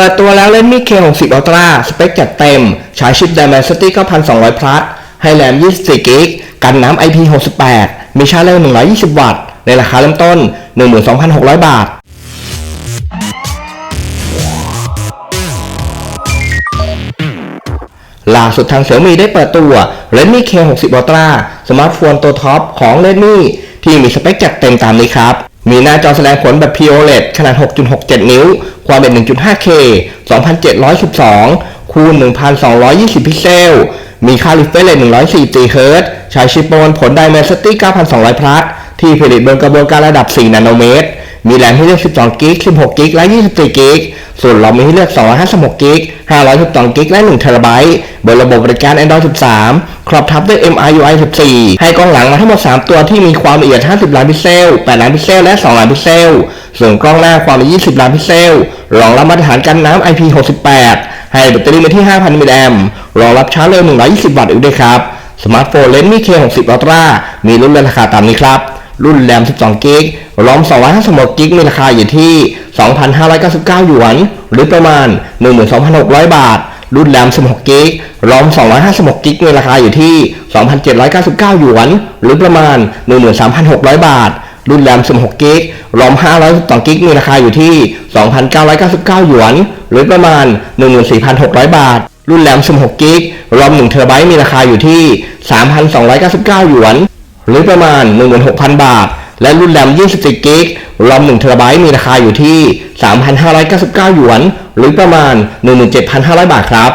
เปิดตัวแล้ว Redmi K60 Ultra สเปคจัดเต็ม ใช้ชิป Dimensity 9200 Plus ให้แรม24กิกกันน้ำ IP68 มีชาร์จเร็ว 120 วัตต์ ในราคาเริ่มต้น 12,600 บาทล่าสุดทาง Xiaomi ได้เปิดตัว Redmi K60 Ultra สมาร์ทโฟนตัวท็อปของ Redmi ที่มีสเปคจัดเต็มตามนี้ครับ มีหน้าจอแสดงผลแบบ POLED ขนาด 6.67 นิ้ว ความเป็น 1.5K 2712 คูณ 1220 พิกเซล มีค่า refresh rate 104 Hz ใช้ชิปประมวลผล Dimensity 9200 Plus ที่ผลิตบนกระบวนการระดับ 4 นาโนเมตร มีแรมให้เลือก 12กิก16กิกและ 24กิกส่วนรอมมีให้เลือก 256กิก512กิกและ1เทราไบต์บนระบบบริการ Android 13 ครอบทับด้วย MIUI 14 ให้กล้องหลังมาทั้งหมด 3 ตัวที่มีความละเอียด 50 ล้านพิกเซล 8 ล้านพิกเซล และ 2 ล้านพิกเซล ส่วนกล้องหน้าความละเอียด 20 ล้านพิกเซล รองรับมาตรฐานกันน้ำ IP68 ให้แบตเตอรี่มาที่ 5,000มิลลิแอมป์รองรับชาร์จเร็ว 120 วัตต์อีกด้วยครับ สมาร์ทโฟน Redmi K60 Ultra มีรุ่นและราคาตามนี้ครับ รุ่นแรม 12 กิกรอม 256 กิก มีราคาอยู่ที่ 2,599 หยวน หรือประมาณ 12,600 บาท รุ่นแรม 16 กิกรอม 256 กิก มีราคาอยู่ที่ 2,799 หยวน หรือประมาณ 13,600 บาท รุ่นแรม 16 กิกรอม 512 กิก มีราคาอยู่ที่ 2,999 หยวน หรือประมาณ 14,600 บาทรุ่นแรม16กิกรอม1เทราไบต์มีราคาอยู่ที่ 3,299 หยวน หรือประมาณ 16,000 บาท และรุ่นแรม 24 กิกรอม1เทราไบต์มีราคาอยู่ที่ 3,599 หยวน หรือประมาณ 17,500 บาทครับ